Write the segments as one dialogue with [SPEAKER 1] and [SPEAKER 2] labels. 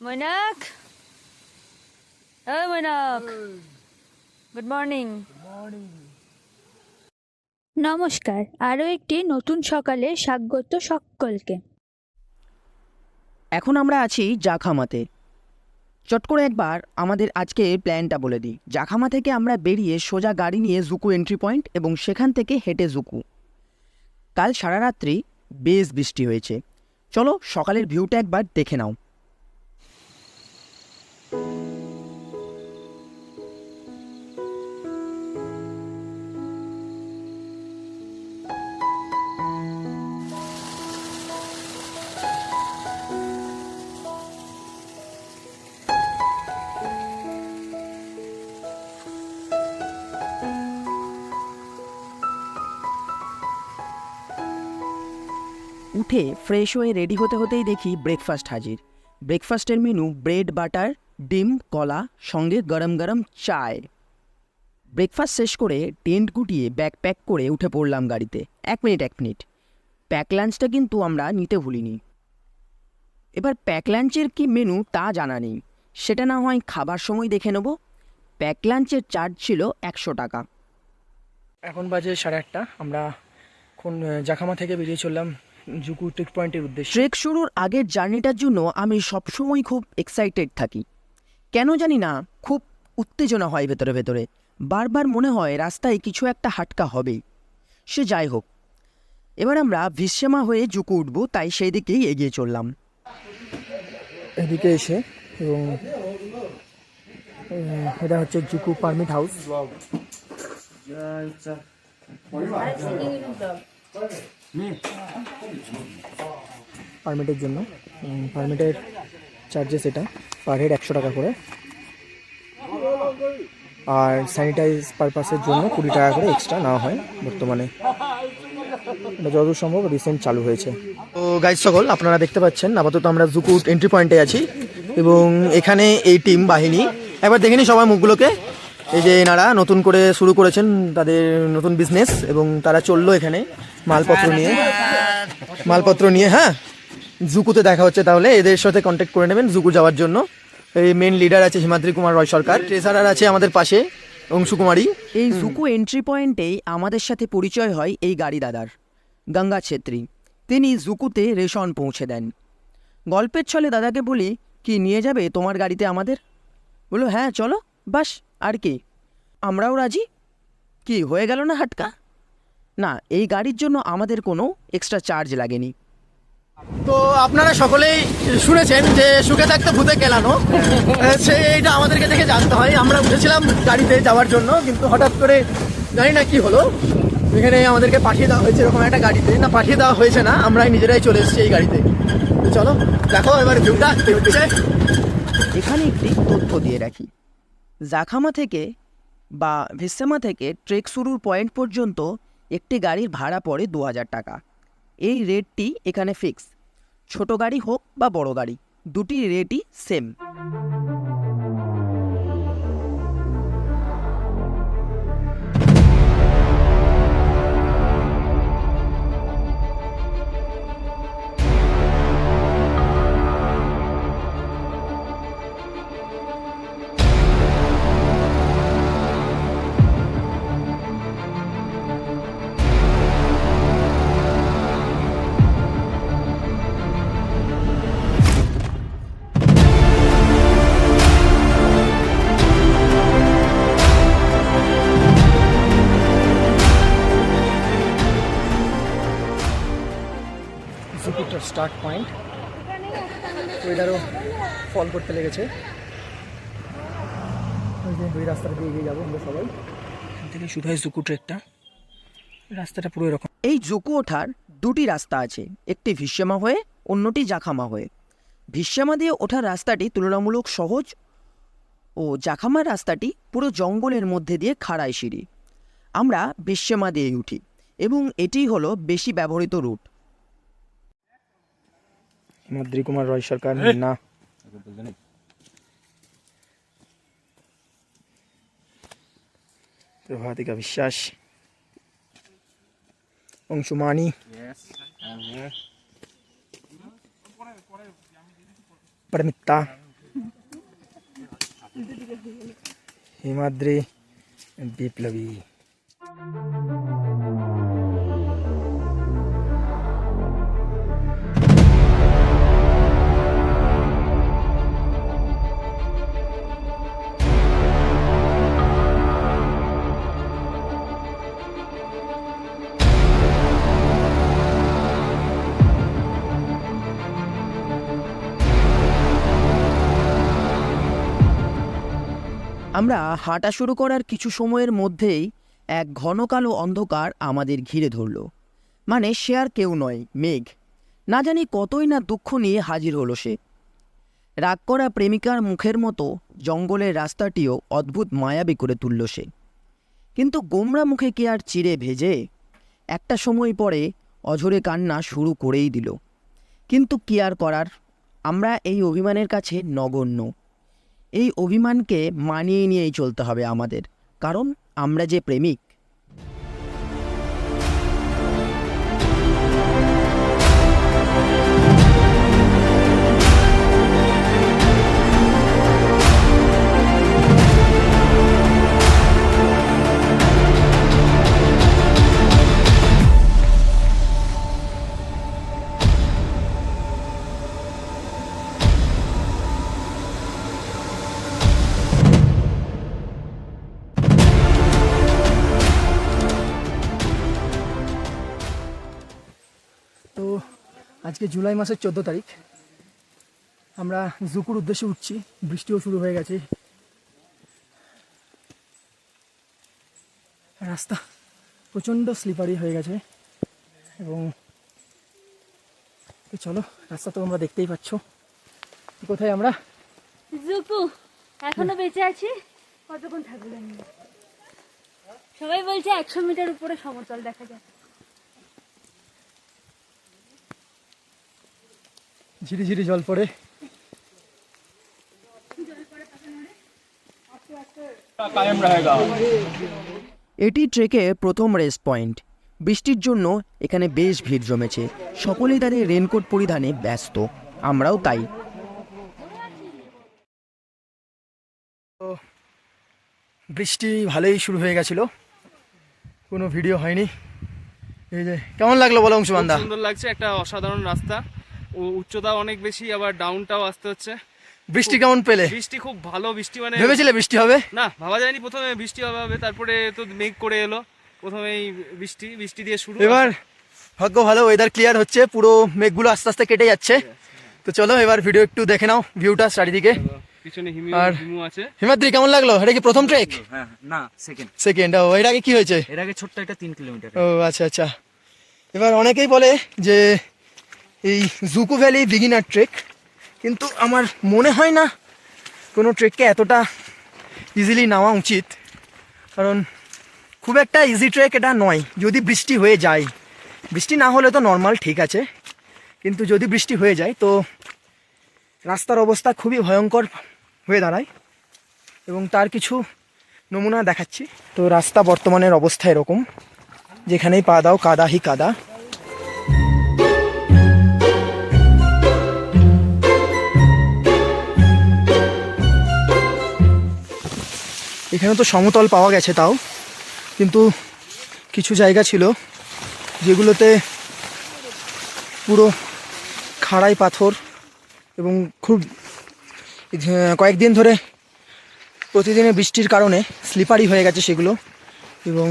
[SPEAKER 1] মৈনাক ও Mainak good morning
[SPEAKER 2] নমস্কার। আরও একটি নতুন সকালে স্বাগত সকলকে।
[SPEAKER 3] এখন আমরা আছি জাখামাতে। চট করে একবার আমাদের আজকে প্ল্যানটা বলে দিই। জাখামা থেকে আমরা বেরিয়ে সোজা গাড়ি নিয়ে জুকু এন্ট্রি পয়েন্ট এবং সেখান থেকে হেঁটে জুকু। কাল সারা রাত্রি বেশ বৃষ্টি হয়েছে। চলো সকালের ভিউটা একবার দেখে নাও। উঠে ফ্রেশ হয়ে রেডি হতে হতেই দেখি ব্রেকফাস্ট হাজির। ব্রেকফাস্টের মেনু ব্রেড বাটার ডিম, কলা, সঙ্গে গরম গরম চায় ব্রেকফাস্ট শেষ করে টেন্ট গুটিয়ে ব্যাগ প্যাক করে উঠে পড়লাম গাড়িতে। এক মিনিট এক মিনিট প্যাক লাঞ্চটা কিন্তু আমরা নিতে ভুলিনি। এবার প্যাক লাঞ্চের কি মেনু তা জানা নেই। সেটা না হয় খাবার সময় দেখে নেব। প্যাক লাঞ্চের চার্জ ছিল একশো টাকা।
[SPEAKER 4] এখন বাজে সাড়ে আটটা। আমরা এখন জাখামা থেকে বেরিয়ে চললাম জুকু ট্রিক পয়েন্টের উদ্দেশ্যে।
[SPEAKER 3] ট্রেক শুরুর আগের জার্নিটার জন্য আমি সবসময় খুব এক্সাইটেড থাকি। কেন জানি না খুব উত্তেজনা হয় ভেতরে ভেতরে। বারবার মনে হয় রাস্তায় কিছু একটা হাটকা হবেই। সে যাই হোক এবার আমরা ভিসেমা হয়ে জুকু উঠব তাই সেই দিকেই এগিয়ে চললাম।
[SPEAKER 4] এদিকে এসে এবং এটা হচ্ছে জুকু পারমিট হাউস পারমিটের জন্য। পারমিটের চার্জেস এটা। পার হেড একশো টাকা করে। আর স্যানিটাইজ পারপাসের জন্য কুড়ি টাকা করে এক্সট্রা নেওয়া হয় বর্তমানে। এটা যতদূর সম্ভব রিসেন্ট চালু হয়েছে। তো গাইজ সকল, আপনারা দেখতে পাচ্ছেন, আপাতত আমরা জুকু এন্ট্রি পয়েন্টে আছি। এবং এখানে এই টিম বাহিনী। একবার দেখেনি সবাই মুখগুলোকে। এই যে এনারা নতুন করে শুরু করেছেন তাদের নতুন বিজনেস এবং তারা চলল এখানে। মালপত্র নিয়ে। মালপত্র নিয়ে হ্যাঁ? জুকুতে দেখা হচ্ছে তাহলে, এদের সাথে কন্ট্যাক্ট করে নেবেন জুকু যাওয়ার জন্য। এই মেন লিডার আছে হিমাদ্রি কুমার রয় সরকার ট্রেসারার আছে আমাদের পাশে অংশু কুমারী
[SPEAKER 3] এই জুকু এন্ট্রি পয়েন্টেই আমাদের সাথে পরিচয় হয় এই গাড়ি দাদার, গঙ্গা ছেত্রী। তিনি জুকুতে রেশন পৌঁছে দেন। গল্পের ছলে দাদাকে বলি, কি নিয়ে যাবে তোমার গাড়িতে আমাদের? বলল হ্যাঁ চলো, বাস, আর কি? আমরাও রাজি? কি, হয়ে গেল না হাটকা? না এই গাড়ির জন্য আমাদের কোনো এক্সট্রা চার্জ লাগেনি।
[SPEAKER 4] তো আপনারা সকলেই শুনেছেন যে সুখে থাকতে ভূতে কেলানো। সেইটা আমাদেরকে দেখে জানতে হয়। আমরা উঠেছিলাম গাড়িতে যাওয়ার জন্য কিন্তু হঠাৎ করে জানি না কি হলো। এখানে আমাদেরকে পাঠিয়ে দেওয়া হয়েছে এরকম একটা গাড়িতে। না পাঠিয়ে দেওয়া হয়েছে না আমরাই নিজেরাই চলে এসেছি এই গাড়িতে। তো চলো দেখো এবার ভিউটা
[SPEAKER 3] এখানে একটি তথ্য দিয়ে রাখি। জাখামা থেকে বা ভিসেমা থেকে ট্রেক শুরুর পয়েন্ট পর্যন্ত একটি গাড়ির ভাড়া পড়ে দু হাজার টাকা। এই রেটটি এখানে ফিক্স ছোট গাড়ি হোক বা বড় গাড়ি, দুটি রেটই সেম
[SPEAKER 4] লেগেছে ওই রাস্তাটা দিয়ে এগিয়ে যাব আমরা সবাই। এখান থেকে হয় জুকু ট্রেকটা। রাস্তাটা পুরো এরকম।
[SPEAKER 3] এই জুকু ওঠার দুটি রাস্তা আছে একটি ভিসেমা হয়ে অন্যটি জাখামা হয়ে। ভিসেমা দিয়ে ওঠার রাস্তাটি তুলনামূলক সহজ ও জাখামার রাস্তাটি পুরো জঙ্গলের মধ্যে দিয়ে খাড়াই সিঁড়ি। আমরা বিশ্বমা দিয়েই উঠি এবং এটিই হলো বেশি ব্যবহৃত রুট।
[SPEAKER 4] হিমাদ্রি কুমার রয় সরকার না। प्रभाती का विश्वास अंशुमानी परमिता। हिमाद्री। विप्लवी
[SPEAKER 3] আমরা হাঁটা শুরু করার কিছু সময়ের মধ্যেই এক ঘন কালো অন্ধকার আমাদের ঘিরে ধরল। মানে সে আর কেউ নয়, মেঘ। না জানি কতই না দুঃখ নিয়ে হাজির হলো সে। রাগ করা প্রেমিকার মুখের মতো জঙ্গলের রাস্তাটিও অদ্ভুত মায়াবী করে তুলল সে। কিন্তু গোমরা মুখে কি আর চিড়ে ভেজে? একটা সময় পরে অঝরে কান্না শুরু করেই দিল। কিন্তু কি আর করার? আমরা এই অভিমানের কাছে নগণ্য। এই অভিমানকে মানিয়ে নিয়েই চলতে হবে আমাদের। কারণ আমরা যে প্রেমিক
[SPEAKER 4] আজকে জুলাই মাসের চোদ্দ তারিখ। আমরা জুকুর উদ্দেশ্যে উঠছি, বৃষ্টিও শুরু হয়ে গেছে। রাস্তা প্রচণ্ড স্লিপারি হয়ে গেছে এবং চলো, রাস্তা তো আমরা দেখতেই পাচ্ছ। কোথায় আমরা?
[SPEAKER 1] জুকু, এখনও বেঁচে আছি কতক্ষণ থাকবেন সবাই বলছে একশো মিটার উপরে সমতল দেখা যায়
[SPEAKER 4] ঝিরি ঝিরি জল পড়ে।
[SPEAKER 3] এটি ট্রেকের প্রথম রেস্ট পয়েন্ট। বৃষ্টির জন্য এখানে বেশ ভিড় জমেছে। সকলেই তাদের রেনকোট পরিধানে ব্যস্ত। আমরাও তাই।
[SPEAKER 4] বৃষ্টি ভালোই শুরু হয়ে গেছিল। কোনো ভিডিও হয়নি। এই যে কেমন লাগল বলো অংশুমানদা
[SPEAKER 5] সুন্দর লাগছে একটা অসাধারণ রাস্তা। উচ্চতা অনেক বেশি আবার ডাউনটাও আসতে হচ্ছে।
[SPEAKER 4] বৃষ্টি কেমন পেলে?
[SPEAKER 5] বৃষ্টি খুব ভালো বৃষ্টি মানে
[SPEAKER 4] ভেবেছিলে বৃষ্টি হবে?
[SPEAKER 5] না ভাবা যায়নি প্রথমে বৃষ্টি হবে হবে তারপরে তো মেঘ করে এলো। প্রথমেই বৃষ্টি বৃষ্টি দিয়ে শুরু।
[SPEAKER 4] এবার ভাগ্য ভালো ওয়েদার ক্লিয়ার হচ্ছে পুরো মেঘগুলো আস্তে আস্তে কেটে যাচ্ছে। তো চলো এবার ভিডিও একটু দেখে নাও ভিউটা চারিদিকে।
[SPEAKER 5] পিছনে হিমু
[SPEAKER 4] আর-
[SPEAKER 5] হিমু আছে।
[SPEAKER 4] হিমাদ্রি কেমন লাগল? এটা কি প্রথম ট্রেক
[SPEAKER 6] হ্যাঁ না সেকেন্ড
[SPEAKER 4] সেকেন্ড ও এর আগে কি হয়েছে?
[SPEAKER 6] এর আগে ছোট্ট একটা তিন কিলোমিটার
[SPEAKER 4] ও আচ্ছা আচ্ছা। এবার অনেকেই বলে যে এই জুকু ভ্যালি বিগিনার ট্রেক কিন্তু আমার মনে হয় না কোনো ট্রেককে এতটা ইজিলি নেওয়া উচিত। কারণ খুব একটা ইজি ট্রেক এটা নয়, যদি বৃষ্টি হয়ে যায়। বৃষ্টি না হলে তো নর্মাল ঠিক আছে, কিন্তু যদি বৃষ্টি হয়ে যায় তো রাস্তার অবস্থা খুবই ভয়ঙ্কর হয়ে দাঁড়ায়। এবং তার কিছু নমুনা দেখাচ্ছি। তো রাস্তা বর্তমানের অবস্থা এরকম, যেখানেই পা দাও, কাদা হি কাদা। এখানে তো সমতল পাওয়া গেছে তাও, কিন্তু কিছু জায়গা ছিল যেগুলোতে পুরো খাড়াই পাথর এবং খুব কয়েকদিন ধরে প্রতিদিনের বৃষ্টির কারণে স্লিপারি হয়ে গেছে সেগুলো এবং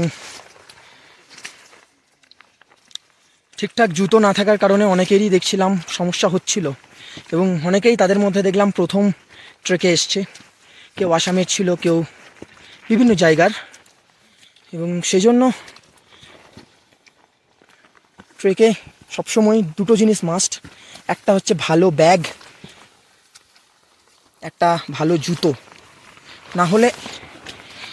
[SPEAKER 4] ঠিকঠাক জুতো না থাকার কারণে অনেকেরই দেখছিলাম সমস্যা হচ্ছিল এবং অনেকেই তাদের মধ্যে দেখলাম প্রথম ট্রেকে এসছে। কেউ আসামের ছিল, কেউ বিভিন্ন জায়গার। এবং সেজন্য ট্রেকে সবসময় দুটো জিনিস মাস্ট একটা হচ্ছে ভালো ব্যাগ একটা ভালো জুতো। না হলে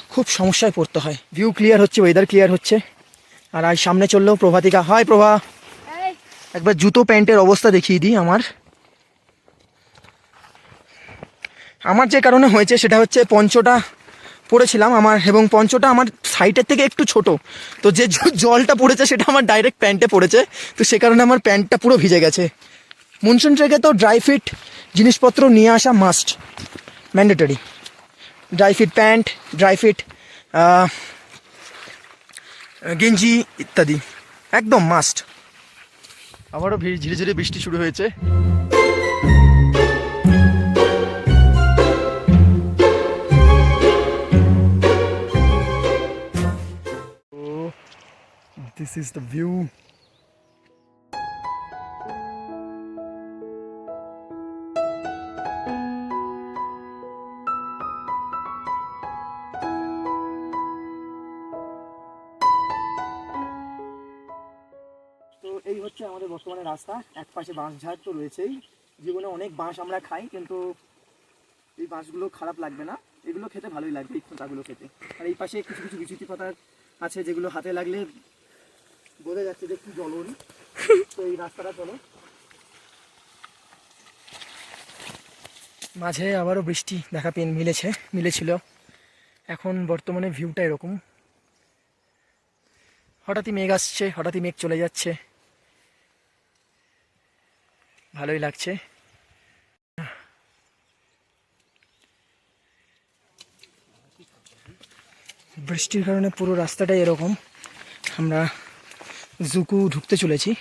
[SPEAKER 4] খুব সমস্যায় পড়তে হয়। ভিউ ক্লিয়ার হচ্ছে ওয়েদার ক্লিয়ার হচ্ছে। আর আজ সামনে চললেও প্রভাতিকা। হয় প্রভা। একবার জুতো প্যান্টের অবস্থা দেখিয়ে দিই আমার। আমার যে কারণে হয়েছে সেটা হচ্ছে পঞ্চটা পড়েছিলাম আমার, এবং পঞ্চটা আমার সাইডের থেকে একটু ছোট। তো যে জলটা পড়েছে সেটা আমার ডাইরেক্ট প্যান্টে পড়েছে। তো সে কারণে আমার প্যান্টটা পুরো ভিজে গেছে। মনসুন ট্রেকে তো ড্রাই ফিট জিনিসপত্র নিয়ে আসা must mandatory dry fit pant dry fit গেঞ্জি ইত্যাদি। একদম মাস্ট আবারও ধীরে ধীরে বৃষ্টি শুরু হয়েছে। This is the view. এই হচ্ছে আমাদের বর্তমানে রাস্তা। এক পাশে বাঁশ ঝাড় তো রয়েছেই। জীবনে অনেক বাঁশ আমরা খাই, কিন্তু এই বাঁশগুলো খারাপ লাগবে না। এগুলো খেতে ভালোই লাগবে এই খোঁতাগুলো খেতে। আর এই পাশে কিছু কিছু বিচুতি পাতা আছে যেগুলো হাতে লাগলে বোঝা যাচ্ছে যে কি তো এই রাস্তাটা চলো। মাঝে আবারও বৃষ্টি দেখা পেন মিলেছে, মিলেছিল। এখন বর্তমানে ভিউটা এরকম। হঠাৎই মেঘ আসছে, হঠাৎই মেঘ চলে যাচ্ছে। ভালোই লাগছে। বৃষ্টির কারণে পুরো রাস্তাটাই এরকম। আমরা জুকু ঢুকতে চলেছি।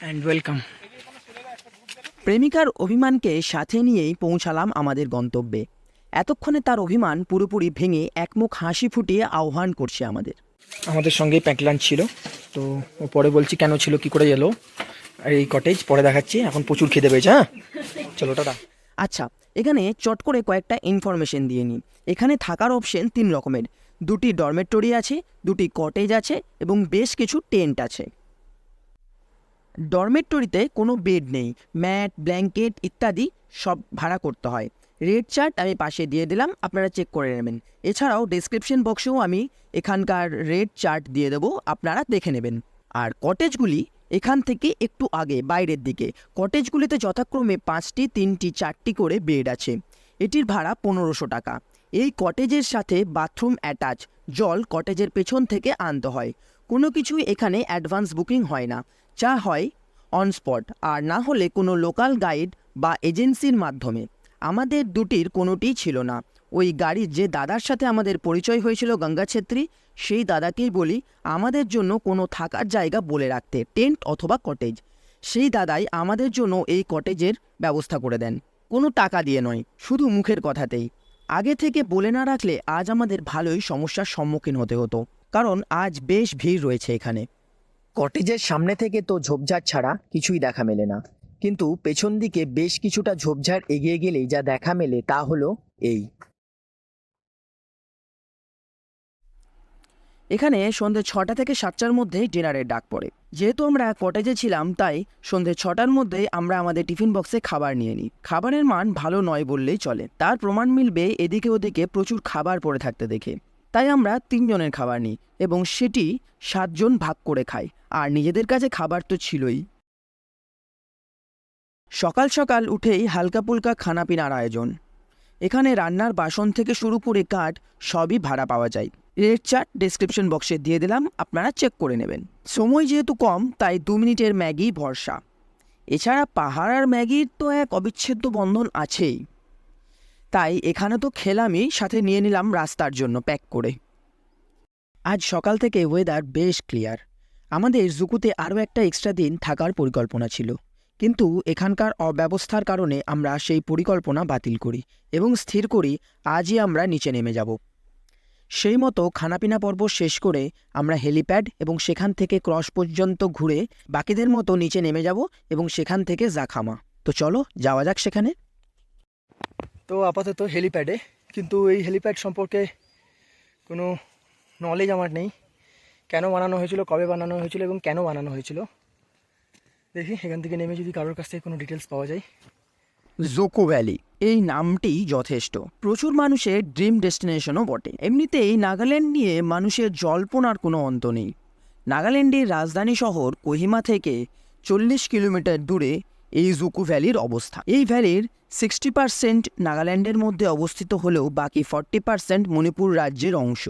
[SPEAKER 4] অ্যান্ড ওয়েলকাম
[SPEAKER 3] প্রেমিকার অভিমানকে সাথে নিয়েই পৌঁছালাম আমাদের গন্তব্যে। এতক্ষণে তার অভিমান পুরোপুরি ভেঙে একমুখ হাসি ফুটিয়ে আহ্বান করছে আমাদের।
[SPEAKER 4] আমাদের সঙ্গেই প্যাক লাঞ্চ ছিল, তো ও পরে বলছি কেন ছিল, কি করে এলো, আর এই কটেজ পরে দেখাচ্ছি, এখন প্রচুর খেতে পেয়েছে হ্যাঁ? চলো, টাটা।
[SPEAKER 3] আচ্ছা এখানে চট করে কয়েকটা ইনফরমেশন দিয়ে নিই। এখানে থাকার অপশন তিন রকমের। দুটি ডরমেটরি আছে, দুটি কটেজ আছে এবং বেশ কিছু টেন্ট আছে। ডরমেটরিতে কোনো বেড নেই। ম্যাট ব্ল্যাঙ্কেট ইত্যাদি সব ভাড়া করতে হয়। রেড চার্ট আমি পাশে দিয়ে দিলাম, আপনারা চেক করে নেবেন। এছাড়াও ডেসক্রিপশন বক্সেও আমি এখানকার রেড চার্ট দিয়ে দেবো, আপনারা দেখে নেবেন। আর কটেজগুলি এখান থেকে একটু আগে, বাইরের দিকে। কটেজগুলিতে যথাক্রমে পাঁচটি, তিনটি, চারটি করে বেড আছে। এটির ভাড়া পনেরোশো টাকা। এই কটেজের সাথে বাথরুম অ্যাটাচ, জল কটেজের পেছন থেকে আনতে হয়। কোনো কিছুই এখানে অ্যাডভান্স বুকিং হয় না। যা হয় অন স্পট, আর না হলে কোনো লোকাল গাইড বা এজেন্সির মাধ্যমে। আমাদের দুটির কোনোটিই ছিল না। ওই গাড়ির যে দাদার সাথে আমাদের পরিচয় হয়েছিল গঙ্গা ছেত্রী সেই দাদাকেই বলি, আমাদের জন্য কোনো থাকার জায়গা বলে রাখতে, টেন্ট অথবা কটেজ। সেই দাদাই আমাদের জন্য এই কটেজের ব্যবস্থা করে দেন। কোনো টাকা দিয়ে নয়, শুধু মুখের কথাতেই। আগে থেকে বলে না রাখলে আজ আমাদের ভালোই সমস্যার সম্মুখীন হতে হতো, কারণ আজ বেশ ভিড় রয়েছে এখানে।
[SPEAKER 4] কটেজের সামনে থেকে তো ঝোপঝাড় ছাড়া কিছুই দেখা মেলে না। কিন্তু পেছন দিকে বেশ কিছুটা ঝোপঝাড় এগিয়ে গেলেই যা দেখা মেলে তা হলো এই।
[SPEAKER 3] এখানে সন্ধে ছটা থেকে সাতটার মধ্যে ডিনারের ডাক পড়ে। যেহেতু আমরা কটেজে ছিলাম, তাই সন্ধে ছটার মধ্যেই আমরা আমাদের টিফিন বক্সে খাবার নিয়ে নিই। খাবারের মান ভালো নয় বললেই চলে। তার প্রমাণ মিলবে এদিকে ওদিকে প্রচুর খাবার পড়ে থাকতে দেখে। তাই আমরা তিনজনের খাবার নিই এবং সেটি সাতজন ভাগ করে খাই। আর নিজেদের কাছে খাবার তো ছিলই। সকাল সকাল উঠেই হালকা পুলকা খানাপিনার আয়োজন। এখানে রান্নার বাসন থেকে শুরু করে কাঠ সবই ভাড়া পাওয়া যায়। রেড চার্ট ডেসক্রিপশন বক্সে দিয়ে দিলাম, আপনারা চেক করে নেবেন। সময় যেহেতু কম, তাই দু মিনিটের ম্যাগি ভরসা। এছাড়া পাহাড় আর ম্যাগির তো এক অবিচ্ছেদ্য বন্ধন আছেই। তাই এখানে তো খেলামই, সাথে নিয়ে নিলাম রাস্তার জন্য প্যাক করে। আজ সকাল থেকে ওয়েদার বেশ ক্লিয়ার আমাদের জুকুতে আরও একটা এক্সট্রা দিন থাকার পরিকল্পনা ছিল। কিন্তু এখানকার অব্যবস্থার কারণে আমরা সেই পরিকল্পনা বাতিল করি এবং স্থির করি, আজই আমরা নিচে নেমে যাব। সেই মতো খানাপিনা পর্ব শেষ করে আমরা হেলিপ্যাড এবং সেখান থেকে ক্রস পর্যন্ত ঘুরে বাকিদের মতো নিচে নেমে যাব এবং সেখান থেকে জাখামা। তো চলো, যাওয়া যাক সেখানে।
[SPEAKER 4] তো আপাতত হেলিপ্যাডে, কিন্তু এই হেলিপ্যাড সম্পর্কে কোনো নলেজ আমার নেই। কেন বানানো হয়েছিল, কবে বানানো হয়েছিল এবং কেন বানানো হয়েছিল? দেখি, এখান থেকে নেমে যদি কারোর কাছ থেকে কোনো ডিটেলস পাওয়া যায়।
[SPEAKER 3] জোকো ভ্যালি এই নামটি যথেষ্ট। প্রচুর মানুষের ড্রিম ডেস্টিনেশনও বটে। এমনিতেই নাগাল্যান্ড নিয়ে মানুষের জল্পনার কোনো অন্ত নেই। নাগাল্যান্ডের রাজধানী শহর কোহিমা থেকে চল্লিশ কিলোমিটার দূরে এই জুকু ভ্যালির অবস্থা। এই ভ্যালির সিক্সটি পার্সেন্ট নাগাল্যান্ডের মধ্যে অবস্থিত হলেও বাকি ফর্টি পার্সেন্ট মণিপুর রাজ্যের অংশ।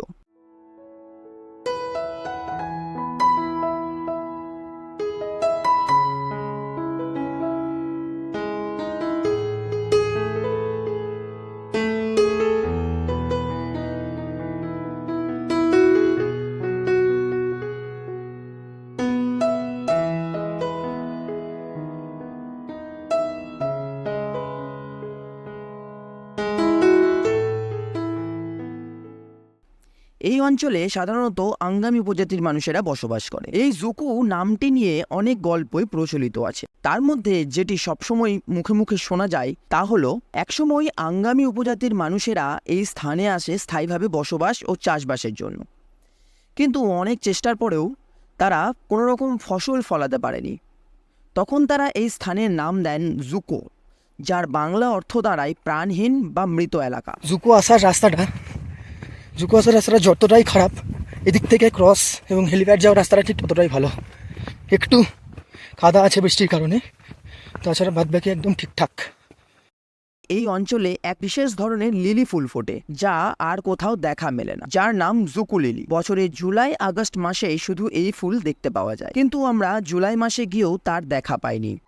[SPEAKER 3] এই অঞ্চলে সাধারণত আঙ্গামি উপজাতির মানুষেরা বসবাস করে। এই জুকু নামটি নিয়ে অনেক গল্পই প্রচলিত আছে। তার মধ্যে যেটি সবসময় মুখে মুখে শোনা যায় তা হলো, একসময় আঙ্গামি উপজাতির মানুষেরা এই স্থানে আসে স্থায়ীভাবে বসবাস ও চাষবাসের জন্য। কিন্তু অনেক চেষ্টার পরেও তারা কোনো রকম ফসল ফলাতে পারেনি। তখন তারা এই স্থানের নাম দেন জুকো, যার বাংলা অর্থ দাঁড়ায় প্রাণহীন বা মৃত এলাকা।
[SPEAKER 4] জুকো আসার রাস্তাটা জুকো আসার রাস্তাটা যতটাই খারাপ, এদিক থেকে ক্রস এবং হেলিপ্যাড যাওয়ার রাস্তাটা ঠিক ততটাই ভালো। একটু কাদা আছে বৃষ্টির কারণে, তাছাড়া বাদ বাকি একদম ঠিকঠাক।
[SPEAKER 3] এই অঞ্চলে এক বিশেষ ধরনের লিলি ফুল ফোটে, যা আর কোথাও দেখা মেলে না। যার নাম জুকু লিলি। বছরের জুলাই, আগস্ট মাসে শুধু এই ফুল দেখতে পাওয়া যায়। কিন্তু আমরা জুলাই মাসে গিয়েও তার দেখা পাইনি।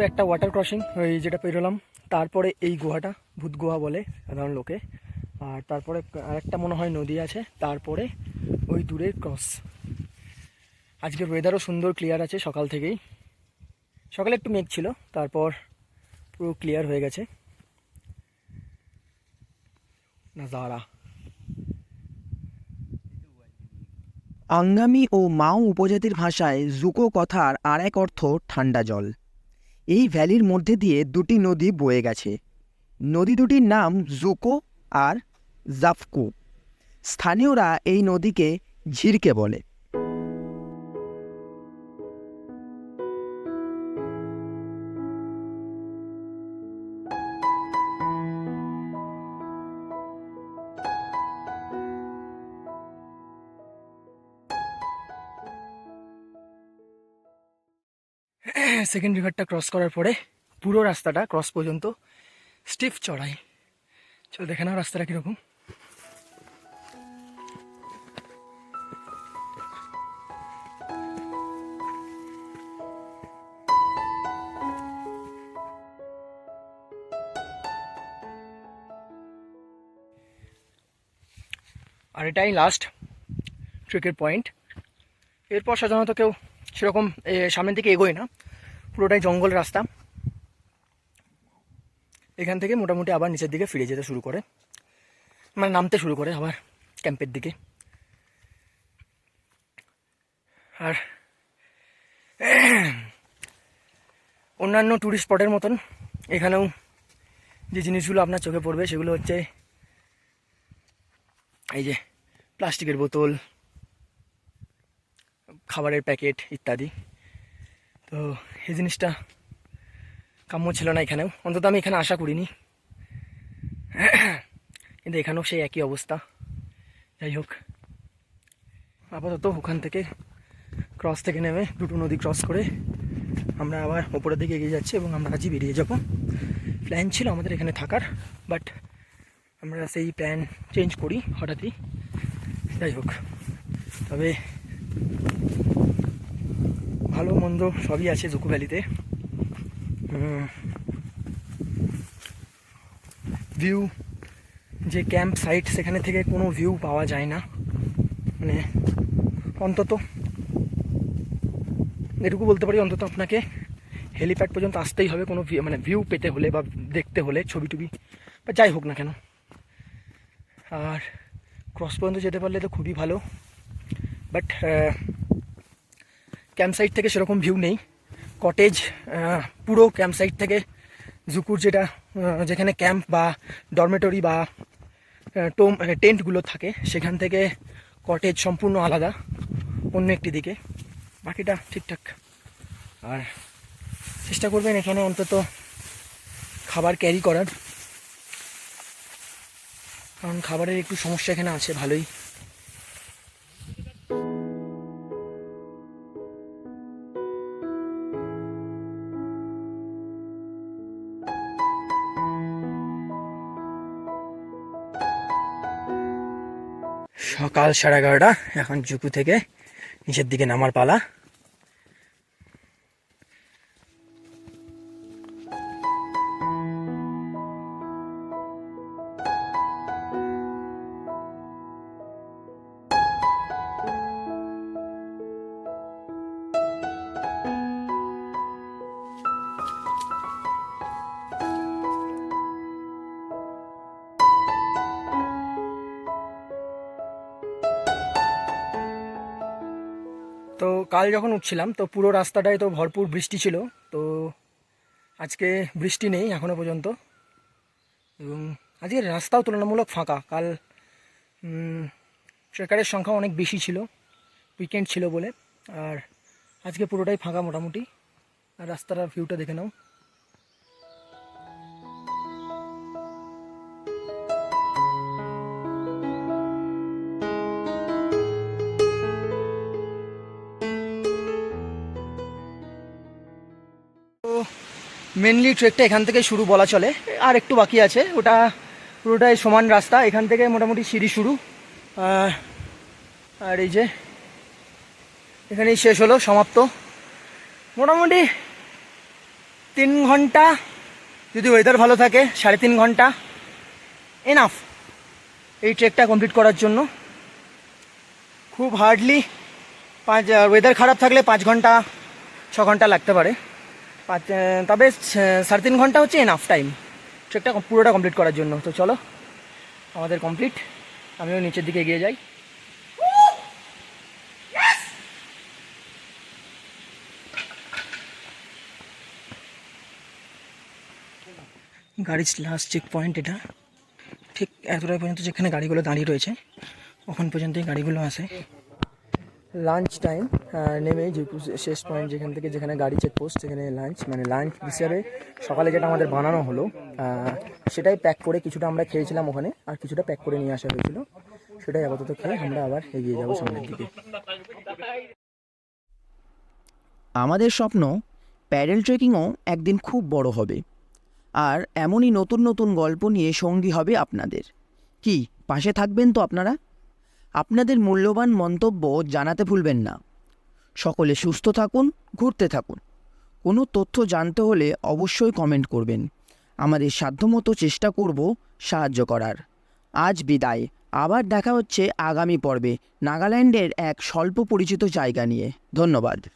[SPEAKER 4] পড়বে একটা ওয়াটার ক্রসিং ওই যেটা পেরোলাম। তারপরে এই গুহাটা, ভূত গুহা বলে সাধারণ লোকে। আর তারপরে আরেকটা মনে হয় নদী আছে, তারপরে ওই দূরে ক্রস আজকের ওয়েদারও সুন্দর ক্লিয়ার আছে সকাল থেকেই। সকালে একটু মেঘ ছিল, তারপর পুরো ক্লিয়ার হয়ে গেছে। নাজারা।
[SPEAKER 3] আঙ্গামি ও মাও উপজাতির ভাষায় জুকো কথার আর এক অর্থ ঠান্ডা জল। এই ভ্যালির মধ্যে দিয়ে দুটি নদী বয়ে গেছে। নদী দুটির নাম জুকো আর জাফকু। স্থানীয়রা এই নদীকে ঝিরকে বলে।
[SPEAKER 4] সেকেন্ড রিভারটা ক্রস করার পরে পুরো রাস্তাটা ক্রস পর্যন্ত স্টিফ চড়াই। চল দেখে নাও রাস্তাটা কীরকম। আর এটাই লাস্ট ট্রেকের পয়েন্ট এরপর সাধারণত কেউ সেরকম সামনের দিকে এগোয় না। পুরোটাই জঙ্গল রাস্তা। এখান থেকে মোটামুটি আবার নিচের দিকে ফিরে যেতে শুরু করে। মানে নামতে শুরু করে আবার ক্যাম্পের দিকে। আর অন্যান্য ট্যুরিস্ট স্পটের মতন এখানেও যে জিনিসগুলো আপনার চোখে পড়বে সেগুলো হচ্ছে এই যে প্লাস্টিকের বোতল, খাবারের প্যাকেট ইত্যাদি। তো এই জিনিসটা কাম্য ছিল না এখানেও। অন্তত আমি এখানে আশা করিনি। কিন্তু এখানেও সেই একই অবস্থা। যাই হোক, আপাতত ওখান থেকে ক্রস থেকে নেমে দুটো নদী ক্রস করে আমরা আবার ওপরের দিকে এগিয়ে যাচ্ছি এবং আমরা আজই বেরিয়ে যাব। প্ল্যান ছিল আমাদের এখানে থাকার বাট আমরা সেই প্ল্যান চেঞ্জ করি হঠাৎই। যাই হোক, তবে ভালো, মন্দ সবই আছে জুকু ভ্যালিতে। ভিউ যে ক্যাম্প সাইট সেখানে থেকে কোনো ভিউ পাওয়া যায় না। মানে অন্তত, এটুকু বলতে পারি অন্তত আপনাকে হেলিপ্যাড পর্যন্ত আসতেই হবে কোনো মানে ভিউ পেতে হলে বা দেখতে হলে, ছবি টবি, বা যাই হোক না কেন। আর ক্রস পর্যন্ত যেতে পারলে তো খুবই ভালো। বাট ক্যাম্প সাইট থেকে সেরকম ভিউ নেই। কটেজ পুরো ক্যাম্প সাইট থেকে জুকুর যেটা যেখানে ক্যাম্প বা ডরমেটরি বা টোম টেন্টগুলো থাকে, সেখান থেকে কটেজ সম্পূর্ণ আলাদা, অন্য একটি দিকে। বাকিটা ঠিকঠাক। আর চেষ্টা করবেন এখানে অন্তত খাবার ক্যারি করার। কারণ খাবারের একটু সমস্যা এখানে আছে, ভালোই। সকাল সাড়ে এগারোটা এখন জুকু থেকে নিচের দিকে নামার পালা। তো কাল যখন উঠছিলাম, তো পুরো রাস্তাটাই তো ভরপুর বৃষ্টি ছিল, তো আজকে বৃষ্টি নেই এখনও পর্যন্ত। এবং আজকে রাস্তাও তুলনামূলক ফাঁকা। কাল ট্রেকারের সংখ্যা অনেক বেশি ছিল উইকেন্ড ছিল বলে। আর আজকে পুরোটাই ফাঁকা মোটামুটি। আর রাস্তাটার ভিউটা দেখে নাও। মেনলি ট্রেকটা এখান থেকে শুরু বলা চলে। আর একটু বাকি আছে, ওটা পুরোটাই সমান রাস্তা। এখান থেকে মোটামুটি সিঁড়ি শুরু। আর এই যে, এখানেই শেষ হলো, সমাপ্ত। মোটামুটি তিন ঘণ্টা, যদি ওয়েদার ভালো থাকে, সাড়ে তিন ঘণ্টা এনাফ এই ট্রেকটা কমপ্লিট করার জন্য। খুব হার্ডলি পাঁচ ওয়েদার খারাপ থাকলে পাঁচ ঘণ্টা, ছ ঘণ্টা লাগতে পারে। তবে সাড়ে তিন ঘণ্টা হচ্ছে এনাফ টাইম ট্রেকটা পুরোটা কমপ্লিট করার জন্য। তো চলো, আমাদের কমপ্লিট আমিও নিচের দিকে এগিয়ে যাই। গাড়ির লাস্ট চেক পয়েন্ট এটা। ঠিক এতটা পর্যন্ত যেখানে গাড়িগুলো দাঁড়িয়ে রয়েছে, ওখান পর্যন্তই গাড়িগুলো আসে। লাঞ্চ টাইম নেমে যে শেষ পয়েন্ট যেখান থেকে যেখানে গাড়ি চেকপোস্ট সেখানে লাঞ্চ মানে লাঞ্চ হিসাবে সকালে যেটা আমাদের বানানো হলো সেটাই প্যাক করে কিছুটা আমরা খেয়েছিলাম ওখানে, আর কিছুটা প্যাক করে নিয়ে আসা হয়েছিল। সেটাই আপাতত খেয়ে আমরা আবার এগিয়ে যাব সামনের দিকে।
[SPEAKER 3] আমাদের স্বপ্ন, প্যাডেল ট্রেকিংও একদিন খুব বড় হবে। আর এমনই নতুন নতুন গল্প নিয়ে সঙ্গী হবে আপনাদের। কি, পাশে থাকবেন তো আপনারা? আপনাদের মূল্যবান মন্তব্য জানাতে ভুলবেন না। সকলে সুস্থ থাকুন, ঘুরতে থাকুন। কোনো তথ্য জানতে হলে অবশ্যই কমেন্ট করবেন। আমাদের সাধ্যমতো চেষ্টা করব সাহায্য করার। আজ বিদায়। আবার দেখা হচ্ছে আগামী পর্বে নাগাল্যান্ডের এক স্বল্প পরিচিত জায়গা নিয়ে। ধন্যবাদ।